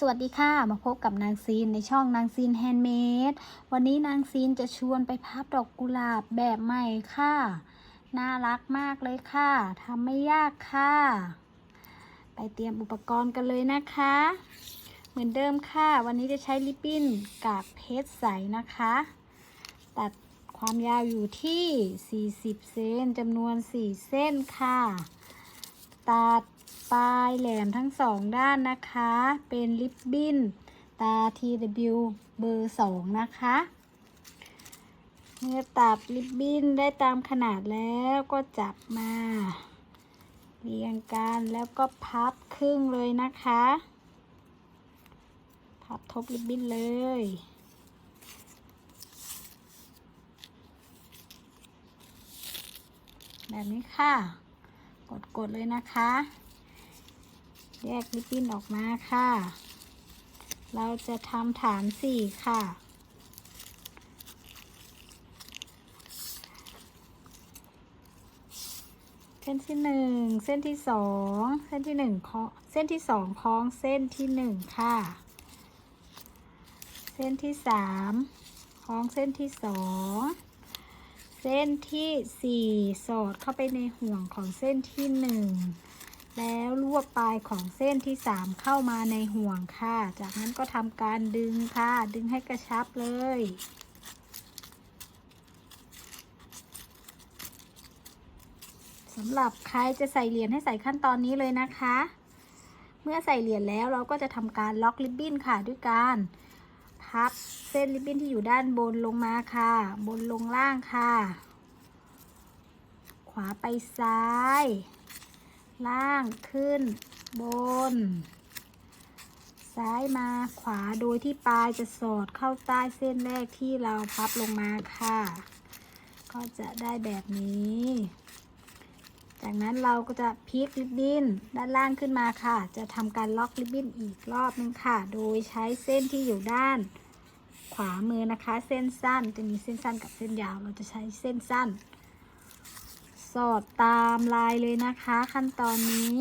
สวัสดีค่ะ มาพบกับนางซีนในช่องนางซีนแฮนด์เมด วันนี้นางซีนจะชวนไปพับดอกกุหลาบแบบใหม่ค่ะ น่ารักมากเลยค่ะทำไม่ยากค่ะ ไปเตรียมอุปกรณ์กันเลยนะคะ เหมือนเดิมค่ะ วันนี้จะใช้ลิปบิ้นกากเพชรใสนะคะ ตัดความยาวอยู่ที่ 40 เซนจำนวน 4 เส้นค่ะ ตัด ปลายแหลมทั้งสองด้านนะคะ เป็นลิปบิ้นตา TW เบอร์2นะคะเมื่อตัดลิปบิ้นได้ตามขนาดแล้วก็จับมา เรียงกันแล้วก็พับครึ่งเลยนะคะ พับทบลิปบิ้นเลยแบบนี้ค่ะ กด ๆ เลยนะคะ แยกลิปปิ้นออกมาค่ะ เราจะทำฐานสี่ค่ะ เส้นที่หนึ่งเส้นที่สองเส้นที่หนึ่งเคาะเส้นที่สองคล้องเส้นที่หนึ่งค่ะ เส้นที่สามคล้องเส้นที่สองเส้นที่สี่สอดเข้าไปในห่วงของเส้นที่หนึ่ง แล้วรวบปลายของเส้นที่สามเข้ามาในห่วงค่ะ จากนั้นก็ทำการดึงค่ะ ดึงให้กระชับเลย สำหรับใครจะใส่เหรียญให้ใส่ขั้นตอนนี้เลยนะคะ เมื่อใส่เหรียญแล้วเราก็จะทำการล็อกริบบิ้นค่ะด้วยการพับเส้นริบบิ้นที่อยู่ด้านบนลงมาค่ะ บนลงล่างค่ะ ขวาไปซ้าย ล่างขึ้น บน ซ้ายมาขวาโดยที่ปลายจะสอดเข้าใต้เส้นแรกที่เราพับลงมาค่ะ ก็จะได้แบบนี้ จากนั้นเราก็จะพลิกริบบิ้นด้านล่างขึ้นมาค่ะ จะทำการล็อกริบบิ้นอีกรอบนึงค่ะ โดยใช้เส้นที่อยู่ด้านขวามือนะคะ เส้นสั้นจะมีเส้นสั้นกับเส้นยาว เราจะใช้เส้นสั้น สอดตามลายเลยนะคะ ขั้นตอนนี้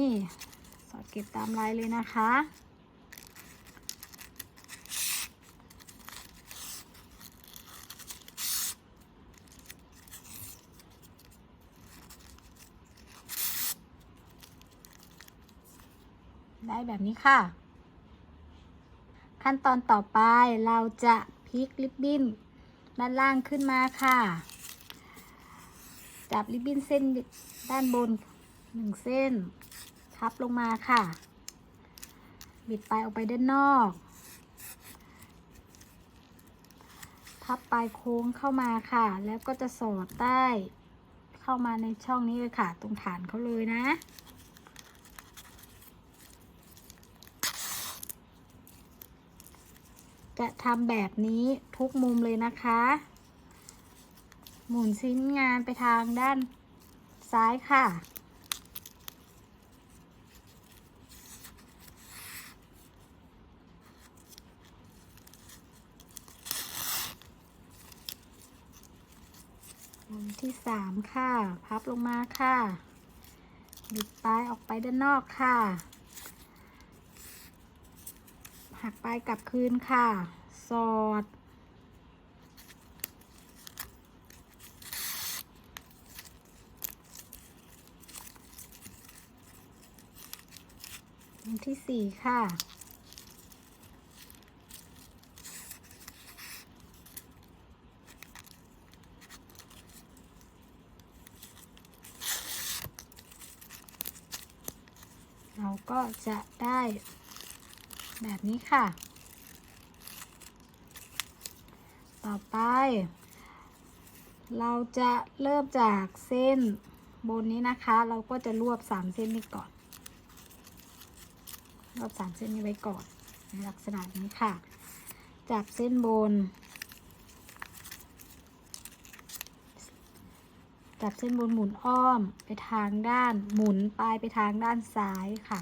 สอดเก็บตามลายเลยนะคะได้แบบนี้ค่ะ ขั้นตอนต่อไปเราจะพลิกริบบิ้นด้านล่างขึ้นมาค่ะ จับริบบิ้นเส้นด้านบนหนึ่งเส้น ทับลงมาค่ะ บิดปลายออกไปด้านนอก พับปลายโค้งเข้ามาค่ะ แล้วก็จะสอดใต้เข้ามาในช่องนี้เลยค่ะ ตรงฐานเขาเลยนะจะทำแบบนี้ทุกมุมเลยนะคะ หมุนชิ้นงานไปทางด้านซ้ายค่ะ หมุมที่สามค่ะ พับลงมาค่ะบิดปลายออกไปด้านนอกค่ะ หักปลายกลับคืนค่ะ สอด ที่สี่ค่ะ เราก็จะได้แบบนี้ค่ะ ต่อไป เราจะเริ่มจากเส้นบนนี้นะคะ เราก็จะรวบสามเส้นนี้ก่อน รวบสามเส้นนี้ไว้ก่อนในลักษณะนี้ค่ะ จับเส้นบน จับเส้นบนหมุนอ้อมไปทางด้านหมุนปลายไปทางด้านซ้ายค่ะ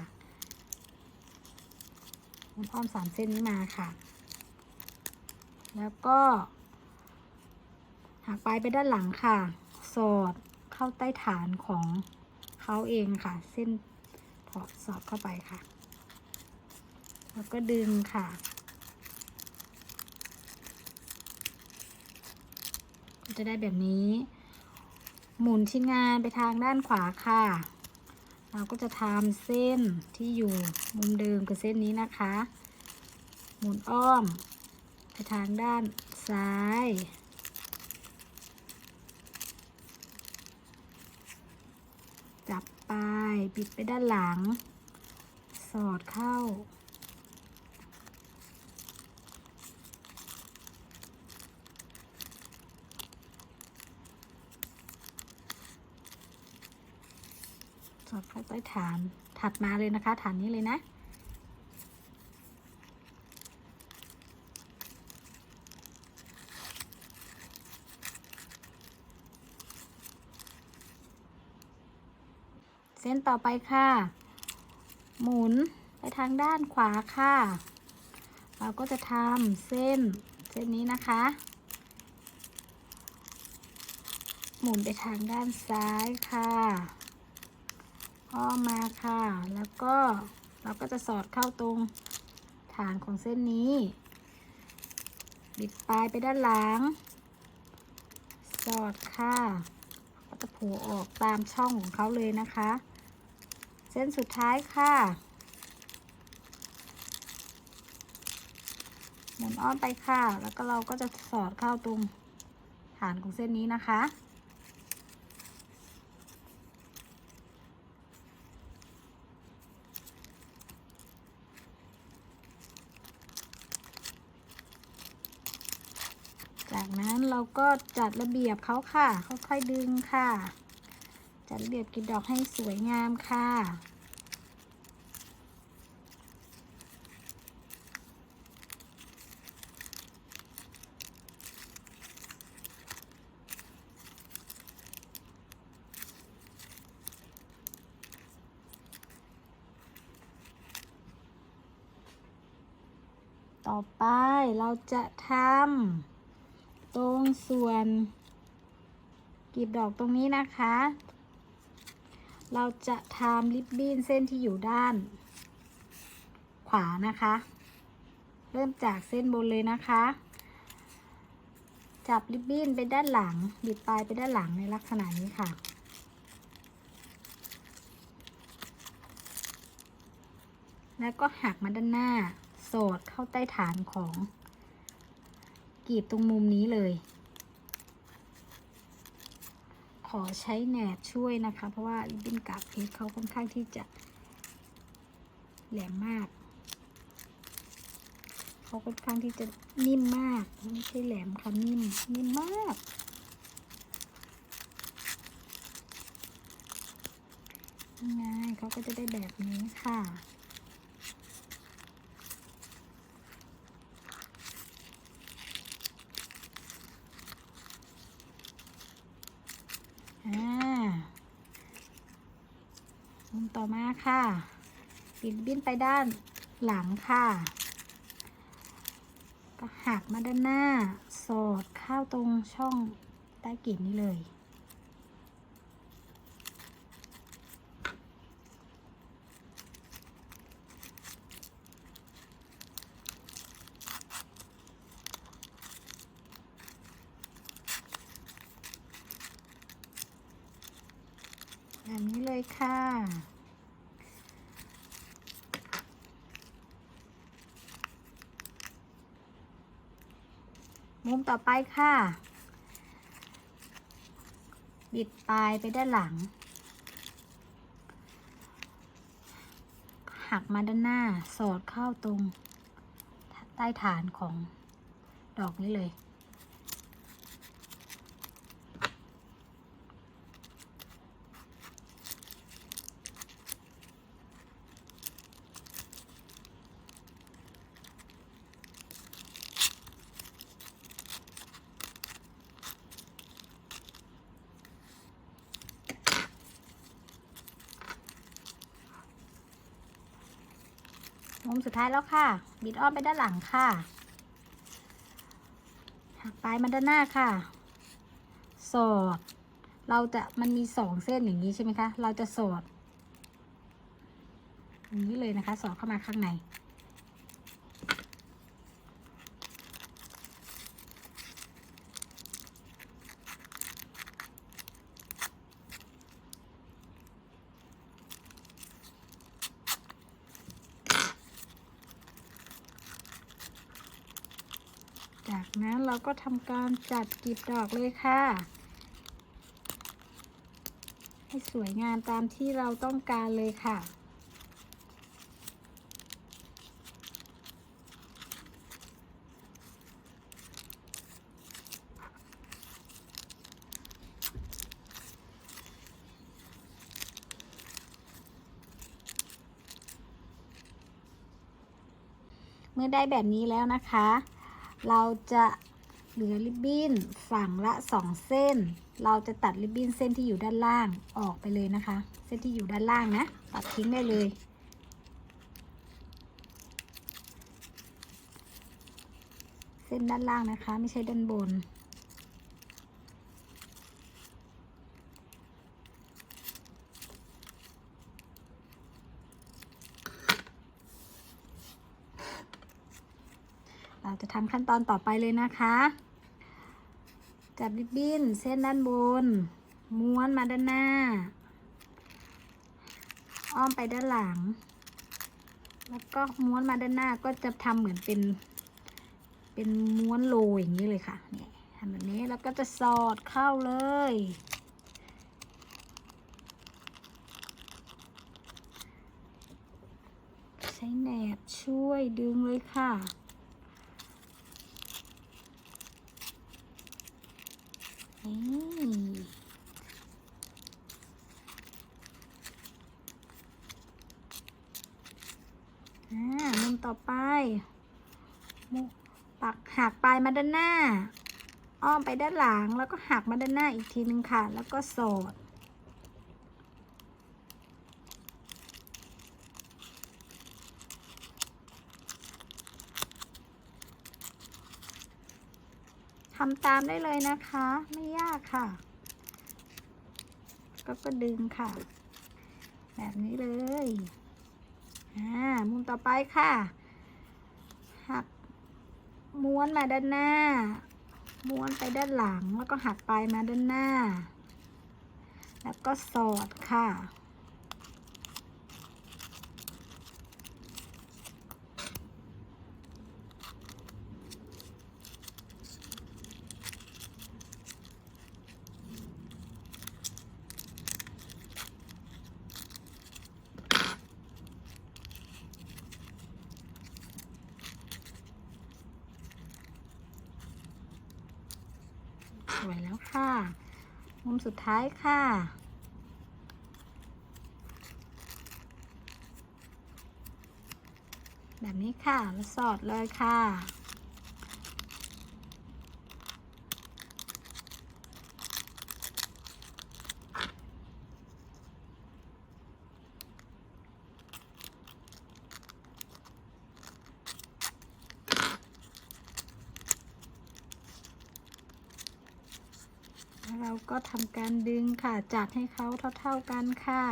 หมุนอ้อมสามเส้นนี้มาค่ะ แล้วก็หักปลายไปด้านหลังค่ะ สอดเข้าใต้ฐานของเขาเองค่ะ เส้นถอดสอดเข้าไปค่ะ แล้วก็ดึงค่ะก็จะได้แบบนี้ หมุนชิ้นงานไปทางด้านขวาค่ะ เราก็จะทำเส้นที่อยู่มุมเดิมกับเส้นนี้นะคะ หมุนอ้อม ไปทางด้านซ้ายจับปลายปิดไปด้านหลัง สอดเข้า สอดเข้าใต้ฐานถัดมาเลยนะคะ ฐานนี้เลยนะเส้นต่อไปค่ะ หมุนไปทางด้านขวาค่ะ เราก็จะทำเส้นเส้นนี้นะคะ หมุนไปทางด้านซ้ายค่ะ อ้อมมาค่ะ แล้วก็เราก็จะสอดเข้าตรงฐานของเส้นนี้ บิดปลายไปด้านหลัง สอดค่ะ ก็จะผูออกตามช่องของเขาเลยนะคะ เส้นสุดท้ายค่ะ หมุนอ้อมไปค่ะ แล้วก็เราก็จะสอดเข้าตรงฐานของเส้นนี้นะคะ จากนั้น เราก็จัดระเบียบเขาค่ะ ค่อยๆดึงค่ะ จัดระเบียบกลีบดอกให้สวยงามค่ะต่อไปเราจะทำ ตรงส่วนกลีบดอกตรงนี้นะคะ เราจะทำริบบิ้นเส้นที่อยู่ด้าน ขวานะคะ เริ่มจากเส้นบนเลยนะคะ จับริบบิ้นไปด้านหลัง บิดปลายไปด้านหลังในลักษณะนี้ค่ะแล้วก็หักมาด้านหน้า โสดเข้าใต้ฐานของ กรีบตรงมุมนี้เลย ขอใช้แหนบช่วยนะคะ เพราะว่าริบบิ้นกาบเพชรเขาค่อนข้างที่จะแหลมมากเขาค่อนข้างที่จะนิ่มมากไม่ใช่แหลมค่ะนิ่มนิ่มมากยังไงเขาก็จะได้แบบนี้ค่ะ อ่ามุมต่อมาค่ะ ปิด บิ้นไปด้านหลังค่ะก็หักมาด้านหน้า สอดเข้าตรงช่องใต้กลีบนี้เลย แบบนี้เลยค่ะ มุมต่อไปค่ะ บิดปลายไปด้านหลัง หักมาด้านหน้า สอดเข้าตรง ใต้ฐานของดอกนี้เลย มสุดท้ายแล้วค่ะ บิดอ้อมไปด้านหลังค่ะหักปลายมาด้านหน้าค่ะ สอด เราจะมันมีสองเส้นอย่างนี้ใช่ไหมคะ เราจะสอดอย่างนี้เลยนะคะ สอดเข้ามาข้างใน เราก็ทำการจัดกลีบดอกเลยค่ะ ให้สวยงามตามที่เราต้องการเลยค่ะเมื่อได้แบบนี้แล้วนะคะ เราจะ เหลือริบบิ้นฝั่งละสองเส้น เราจะตัดริบบิ้นเส้นที่อยู่ด้านล่างออกไปเลยนะคะ เส้นที่อยู่ด้านล่างนะ ตัดทิ้งได้เลย เส้นด้านล่างนะคะ ไม่ใช่ด้านบน เราจะทำขั้นตอนต่อไปเลยนะคะ จับริบบิ้นเส้นด้านบน ม้วนมาด้านหน้า อ้อมไปด้านหลัง แล้วก็ม้วนมาด้านหน้าก็จะทำเหมือนเป็น เป็นม้วนโรยอย่างนี้เลยค่ะเนี่ยทำแบบนี้แล้วก็จะสอดเข้าเลยใช้แหนบช่วยดึงเลยค่ะ นี่อ่ามุมต่อไปมุมปักหักปลายมาด้านหน้า อ้อมไปด้านหลังแล้วก็หักมาด้านหน้าอีกทีนึงค่ะ แล้วก็สอดทำตามได้เลยนะคะ ไม่ยากค่ะ ก็ก็ดึงค่ะ แบบนี้เลย อ่า มุมต่อไปค่ะ ม้วนมาด้านหน้า ม้วนไปด้านหลังแล้วก็หักปลายมาด้านหน้า แล้วก็สอดค่ะ ค่ะ มุมสุดท้ายค่ะ แบบนี้ค่ะแล้วสอดเลยค่ะ แล้วเรา ก็ทำการดึงค่ะ จัดให้เขาเท่า ๆกันค่ะ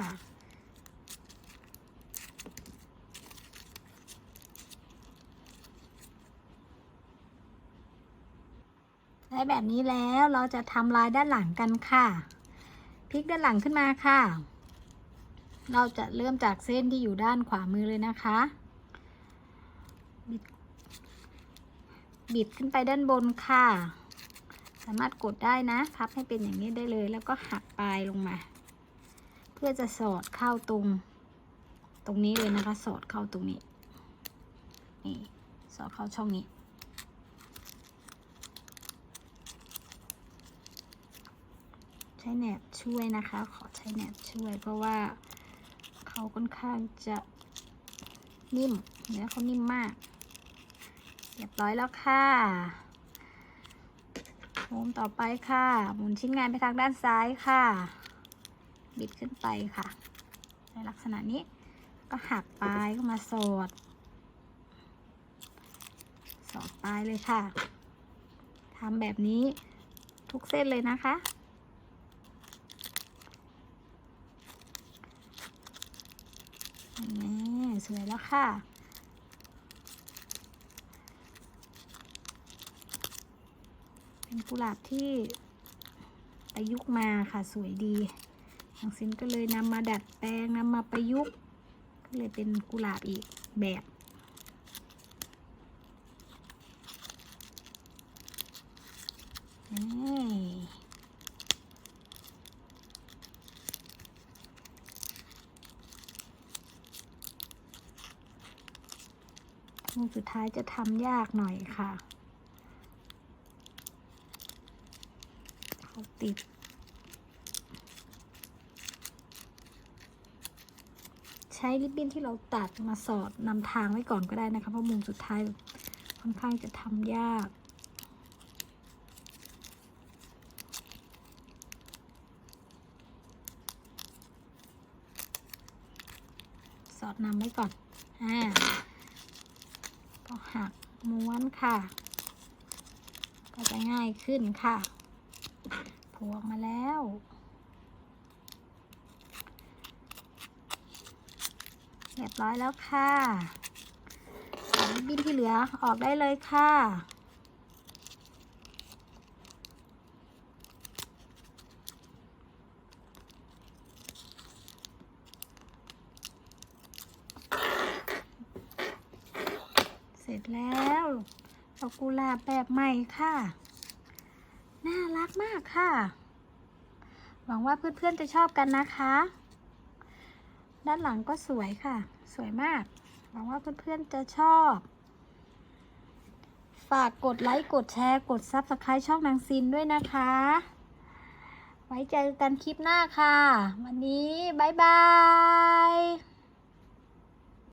ได้แบบนี้แล้วเราจะทำลายด้านหลังกันค่ะ พลิกด้านหลังขึ้นมาค่ะ เราจะเริ่มจากเส้นที่อยู่ด้านขวามือเลยนะคะบิดบิดขึ้นไปด้านบนค่ะ สามารถกดได้นะพับให้เป็นอย่างนี้ได้เลย แล้วก็หักปลายลงมา เพื่อจะสอดเข้าตรง ตรงนี้เลยนะคะ สอดเข้าตรงนี้นี่สอดเข้าช่องนี้ ใช้แหนบช่วยนะคะ ขอใช้แหนบช่วย เพราะว่าเขาค่อนข้างจะนิ่มเนื้อเขานิ่มมากเรียบร้อยแล้วค่ะ มุมต่อไปค่ะ หมุนชิ้นงานไปทางด้านซ้ายค่ะ บิดขึ้นไปค่ะ ในลักษณะนี้ ก็หักปลายก็มาสอด สอดปลายเลยค่ะทำแบบนี้ทุกเส้นเลยนะคะนี่สวยแล้วค่ะ เป็นกุหลาบที่ประยุกต์มาค่ะสวยดีทางซินก็เลยนำมาดัดแปลงนำมาประยุกต์ก็เลยเป็นกุหลาบอีกแบบมุมสุดท้ายจะทำยากหน่อยค่ะ เขา ติด ใช้ริบบิ้นที่เราตัดมาสอดนำทางไว้ก่อนก็ได้นะคะเพราะมุมสุดท้ายค่อนข้างจะทำยากสอดนำไว้ก่อน อ่า ก็หักม้วนค่ะ ก็จะง่ายขึ้นค่ะ พวงมาแล้ว เรียบร้อยแล้วค่ะเอาริบบิ้นที่เหลือออกได้เลยค่ะเสร็จแล้วดอกกุหลาบแบบใหม่ค่ะ น่ารักมากค่ะ หวังว่าเพื่อนๆจะชอบกันนะคะ ด้านหลังก็สวยค่ะ สวยมาก หวังว่าเพื่อนๆจะชอบ ฝากกดไลค์ กดแชร์ กดซับสไคร b ์ช่องนางซินด้วยนะคะ ไว้เจอกันคลิปหน้าค่ะ วันนี้บ๊ายบาย